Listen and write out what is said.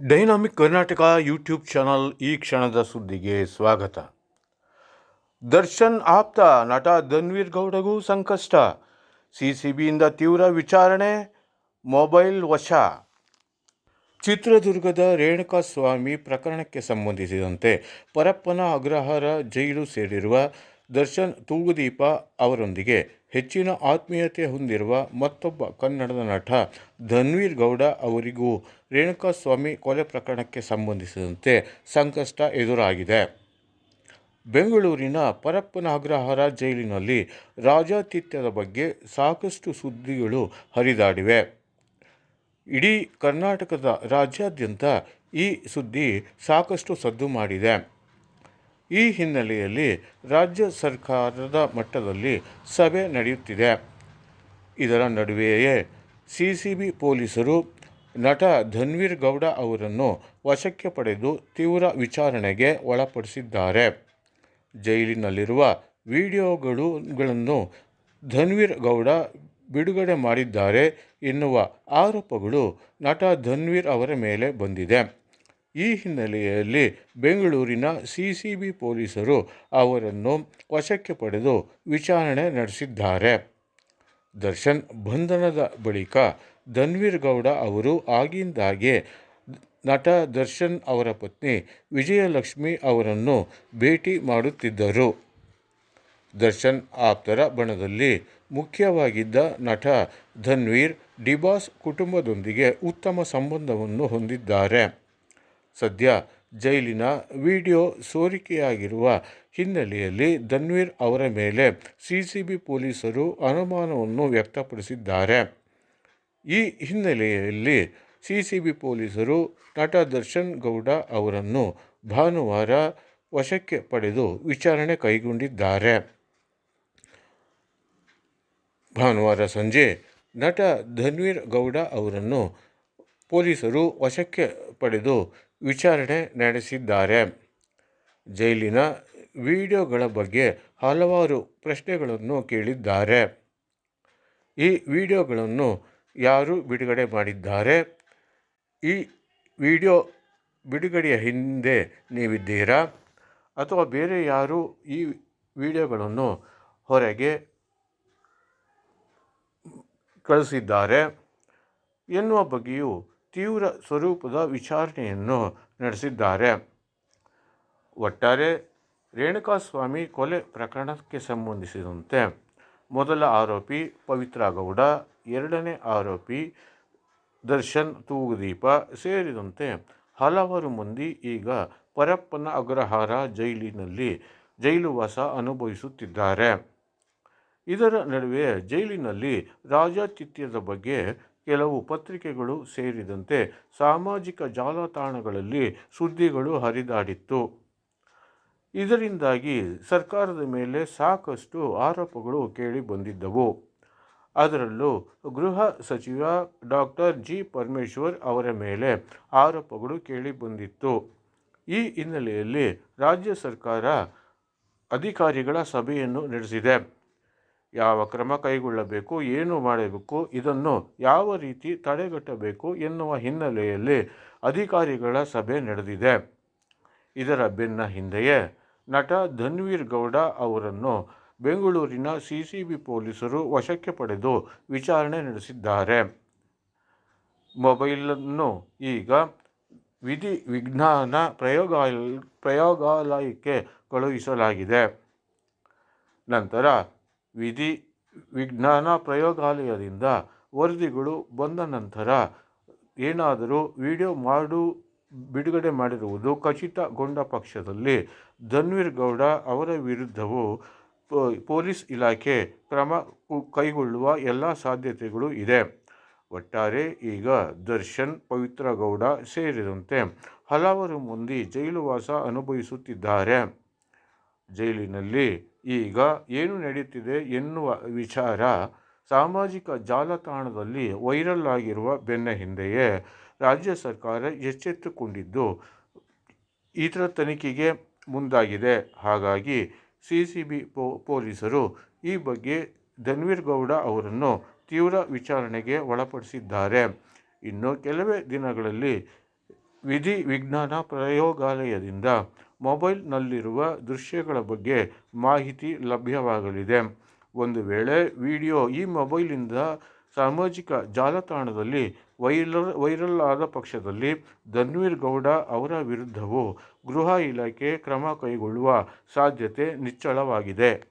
Dynamic Karnataka YouTube channel ಈ ಕ್ಷಣದ ಸುದ್ದಿಗೆ ಸ್ವಾಗತ. ದರ್ಶನ್ ಆಪ್ತ ನಟ ಧನ್ವೀರ್ ಗೌಡಗೂ ಸಂಕಷ್ಟ. ಸಿಸಿಬಿಯಿಂದ ತೀವ್ರ ವಿಚಾರಣೆ, ಮೊಬೈಲ್ ವಶ. ಚಿತ್ರದುರ್ಗದ ರೇಣುಕಾಸ್ವಾಮಿ ಪ್ರಕರಣಕ್ಕೆ ಸಂಬಂಧಿಸಿದಂತೆ ಪರಪ್ಪನ ಅಗ್ರಹಾರ ಜೈಲು ಸೇರಿರುವ ದರ್ಶನ್ ತೂಗುದೀಪ ಅವರೊಂದಿಗೆ ಹೆಚ್ಚಿನ ಆತ್ಮೀಯತೆ ಹೊಂದಿರುವ ಮತ್ತೊಬ್ಬ ಕನ್ನಡದ ನಟ ಧನ್ವೀರ್ ಗೌಡ ಅವರಿಗೂ ರೇಣುಕಾಸ್ವಾಮಿ ಕೊಲೆ ಪ್ರಕರಣಕ್ಕೆ ಸಂಬಂಧಿಸಿದಂತೆ ಸಂಕಷ್ಟ ಎದುರಾಗಿದೆ. ಬೆಂಗಳೂರಿನ ಪರಪ್ಪನ ಅಗ್ರಹಾರ ಜೈಲಿನಲ್ಲಿ ರಾಜಾತಿಥ್ಯದ ಬಗ್ಗೆ ಸಾಕಷ್ಟು ಸುದ್ದಿಗಳು ಹರಿದಾಡಿವೆ. ಇಡೀ ಕರ್ನಾಟಕದ ರಾಜ್ಯಾದ್ಯಂತ ಈ ಸುದ್ದಿ ಸಾಕಷ್ಟು ಸದ್ದು ಮಾಡಿದೆ. ಈ ಹಿನ್ನೆಲೆಯಲ್ಲಿ ರಾಜ್ಯ ಸರ್ಕಾರದ ಮಟ್ಟದಲ್ಲಿ ಸಭೆ ನಡೆಯುತ್ತಿದೆ. ಇದರ ನಡುವೆಯೇ ಸಿ ಪೊಲೀಸರು ನಟ ಧನ್ವೀರ್ ಗೌಡ ಅವರನ್ನು ವಶಕ್ಕೆ ಪಡೆದು ತೀವ್ರ ವಿಚಾರಣೆಗೆ ಒಳಪಡಿಸಿದ್ದಾರೆ. ಜೈಲಿನಲ್ಲಿರುವ ವಿಡಿಯೋಗಳುಗಳನ್ನು ಧನ್ವೀರ್ ಗೌಡ ಬಿಡುಗಡೆ ಮಾಡಿದ್ದಾರೆ ಎನ್ನುವ ಆರೋಪಗಳು ನಟ ಧನ್ವೀರ್ ಅವರ ಮೇಲೆ ಬಂದಿದೆ. ಈ ಹಿನ್ನೆಲೆಯಲ್ಲಿ ಬೆಂಗಳೂರಿನ ಸಿ ಪೊಲೀಸರು ಅವರನ್ನು ವಶಕ್ಕೆ ಪಡೆದು ವಿಚಾರಣೆ ನಡೆಸಿದ್ದಾರೆ. ದರ್ಶನ್ ಬಂಧನದ ಬಳಿಕ ಧನ್ವೀರ್ ಗೌಡ ಅವರು ಆಗಿಂದಾಗೆ ನಟ ದರ್ಶನ್ ಅವರ ಪತ್ನಿ ವಿಜಯಲಕ್ಷ್ಮಿ ಅವರನ್ನು ಭೇಟಿ ಮಾಡುತ್ತಿದ್ದರು. ದರ್ಶನ್ ಆಪ್ತರ ಬಣದಲ್ಲಿ ಮುಖ್ಯವಾಗಿದ್ದ ನಟ ಧನ್ವೀರ್, ಡಿಬಾಸ್ ಕುಟುಂಬದೊಂದಿಗೆ ಉತ್ತಮ ಸಂಬಂಧವನ್ನು ಹೊಂದಿದ್ದಾರೆ. ಸದ್ಯ ಜೈಲಿನ ವಿಡಿಯೋ ಸೋರಿಕೆಯಾಗಿರುವ ಹಿನ್ನೆಲೆಯಲ್ಲಿ ಧನ್ವೀರ್ ಅವರ ಮೇಲೆ ಸಿಸಿಬಿ ಪೊಲೀಸರು ಅನುಮಾನವನ್ನು ವ್ಯಕ್ತಪಡಿಸಿದ್ದಾರೆ. ಈ ಹಿನ್ನೆಲೆಯಲ್ಲಿ ಸಿಸಿಬಿ ಪೊಲೀಸರು ನಟ ದರ್ಶನ್ ಗೌಡ ಅವರನ್ನು ಭಾನುವಾರ ವಶಕ್ಕೆ ಪಡೆದು ವಿಚಾರಣೆ ಕೈಗೊಂಡಿದ್ದಾರೆ. ಭಾನುವಾರ ಸಂಜೆ ನಟ ಧನ್ವೀರ್ ಗೌಡ ಅವರನ್ನು ಪೊಲೀಸರು ವಶಕ್ಕೆ ಪಡೆದು ವಿಚಾರಣೆ ನಡೆಸಿದ್ದಾರೆ. ಜೈಲಿನ ವಿಡಿಯೋಗಳ ಬಗ್ಗೆ ಹಲವಾರು ಪ್ರಶ್ನೆಗಳನ್ನು ಕೇಳಿದ್ದಾರೆ. ಈ ವಿಡಿಯೋಗಳನ್ನು ಯಾರು ಬಿಡುಗಡೆ ಮಾಡಿದ್ದಾರೆ? ಈ ವಿಡಿಯೋ ಬಿಡುಗಡೆಯ ಹಿಂದೆ ನೀವಿದ್ದೀರಾ? ಅಥವಾ ಬೇರೆ ಯಾರು ಈ ವಿಡಿಯೋಗಳನ್ನು ಹೊರಗೆ ಕಳಿಸಿದ್ದಾರೆ? ಎನ್ನುವ ಬಗ್ಗೆಯೂ ತೀವ್ರ ಸ್ವರೂಪದ ವಿಚಾರಣೆಯನ್ನು ನಡೆಸಿದ್ದಾರೆ. ಒಟ್ಟಾರೆ ರೇಣುಕಾಸ್ವಾಮಿ ಕೊಲೆ ಪ್ರಕರಣಕ್ಕೆ ಸಂಬಂಧಿಸಿದಂತೆ ಮೊದಲ ಆರೋಪಿ ಪವಿತ್ರ ಗೌಡ, ಎರಡನೇ ಆರೋಪಿ ದರ್ಶನ್ ತೂಗುದೀಪ ಸೇರಿದಂತೆ ಹಲವಾರು ಮಂದಿ ಈಗ ಪರಪ್ಪನ ಅಗ್ರಹಾರ ಜೈಲಿನಲ್ಲಿ ಜೈಲುವಾಸ ಅನುಭವಿಸುತ್ತಿದ್ದಾರೆ. ಇದರ ನಡುವೆ ಜೈಲಿನಲ್ಲಿ ರಾಜಾತಿಥ್ಯದ ಬಗ್ಗೆ ಕೆಲವು ಪತ್ರಿಕೆಗಳು ಸೇರಿದಂತೆ ಸಾಮಾಜಿಕ ಜಾಲತಾಣಗಳಲ್ಲಿ ಸುದ್ದಿಗಳು ಹರಿದಾಡಿತ್ತು. ಇದರಿಂದಾಗಿ ಸರ್ಕಾರದ ಮೇಲೆ ಸಾಕಷ್ಟು ಆರೋಪಗಳು ಕೇಳಿ ಬಂದಿದ್ದವು. ಅದರಲ್ಲೂ ಗೃಹ ಸಚಿವ ಡಾಕ್ಟರ್ ಜಿ. ಪರಮೇಶ್ವರ್ ಅವರ ಮೇಲೆ ಆರೋಪಗಳು ಕೇಳಿ ಬಂದಿತ್ತು. ಈ ಹಿನ್ನೆಲೆಯಲ್ಲಿ ರಾಜ್ಯ ಸರ್ಕಾರ ಅಧಿಕಾರಿಗಳ ಸಭೆಯನ್ನು ನಡೆಸಿದೆ. ಯಾವ ಕ್ರಮ ಕೈಗೊಳ್ಳಬೇಕು, ಏನು ಮಾಡಬೇಕು, ಇದನ್ನು ಯಾವ ರೀತಿ ತಡೆಗಟ್ಟಬೇಕು ಎನ್ನುವ ಹಿನ್ನೆಲೆಯಲ್ಲಿ ಅಧಿಕಾರಿಗಳ ಸಭೆ ನಡೆದಿದೆ. ಇದರ ಬೆನ್ನ ಹಿಂದೆಯೇ ನಟ ಧನ್ವೀರ್ ಗೌಡ ಅವರನ್ನು ಬೆಂಗಳೂರಿನ ಸಿ ಪೊಲೀಸರು ವಶಕ್ಕೆ ಪಡೆದು ವಿಚಾರಣೆ ನಡೆಸಿದ್ದಾರೆ. ಮೊಬೈಲನ್ನು ಈಗ ವಿಧಿ ವಿಜ್ಞಾನ ಪ್ರಯೋಗಾಲ ಪ್ರಯೋಗಾಲಯಕ್ಕೆ ಕಳುಹಿಸಲಾಗಿದೆ. ನಂತರ ವಿಧಿ ವಿಜ್ಞಾನ ಪ್ರಯೋಗಾಲಯದಿಂದ ವರದಿಗಳು ಬಂದ ನಂತರ ಏನಾದರೂ ವಿಡಿಯೋ ಮಾಡು ಬಿಡುಗಡೆ ಮಾಡಿರುವುದು ಖಚಿತಗೊಂಡ ಪಕ್ಷದಲ್ಲಿ ಧನ್ವೀರ್ ಗೌಡ ಅವರ ವಿರುದ್ಧವೂ ಪೊಲೀಸ್ ಇಲಾಖೆ ಕ್ರಮ ಕೈಗೊಳ್ಳುವ ಎಲ್ಲ ಸಾಧ್ಯತೆಗಳು ಇದೆ. ಒಟ್ಟಾರೆ ಈಗ ದರ್ಶನ್, ಪವಿತ್ರ ಗೌಡ ಸೇರಿದಂತೆ ಹಲವರು ಮಂದಿ ಜೈಲುವಾಸ ಅನುಭವಿಸುತ್ತಿದ್ದಾರೆ. ಜೈಲಿನಲ್ಲಿ ಈಗ ಏನು ನಡೆಯುತ್ತಿದೆ ಎನ್ನುವ ವಿಚಾರ ಸಾಮಾಜಿಕ ಜಾಲತಾಣದಲ್ಲಿ ವೈರಲ್ ಆಗಿರುವ ಬೆನ್ನ ಹಿಂದೆಯೇ ರಾಜ್ಯ ಸರ್ಕಾರ ಎಚ್ಚೆತ್ತುಕೊಂಡಿದ್ದು ಇತರ ತನಿಖೆಗೆ ಮುಂದಾಗಿದೆ. ಹಾಗಾಗಿ ಸಿ ಸಿ ಬಿ ಪೊ, ಪೊಲೀಸರು ಈ ಬಗ್ಗೆ ಧನ್ವೀರ್ ಗೌಡ ಅವರನ್ನು ತೀವ್ರ ವಿಚಾರಣೆಗೆ ಒಳಪಡಿಸಿದ್ದಾರೆ. ಇನ್ನು ಕೆಲವೇ ದಿನಗಳಲ್ಲಿ ವಿಧಿ ವಿಜ್ಞಾನ ಪ್ರಯೋಗಾಲಯದಿಂದ ಮೊಬೈಲ್ನಲ್ಲಿರುವ ದೃಶ್ಯಗಳ ಬಗ್ಗೆ ಮಾಹಿತಿ ಲಭ್ಯವಾಗಲಿದೆ. ಒಂದು ವೇಳೆ ವಿಡಿಯೋ ಈ ಮೊಬೈಲಿಂದ ಸಾಮಾಜಿಕ ಜಾಲತಾಣದಲ್ಲಿ ವೈರಲ್ ವೈರಲ್ ಆದ ಪಕ್ಷದಲ್ಲಿ ಧನ್ವೀರ್ ಗೌಡ ಅವರ ವಿರುದ್ಧವೂ ಗೃಹ ಇಲಾಖೆ ಕ್ರಮ ಕೈಗೊಳ್ಳುವ ಸಾಧ್ಯತೆ ನಿಚ್ಚಳವಾಗಿದೆ.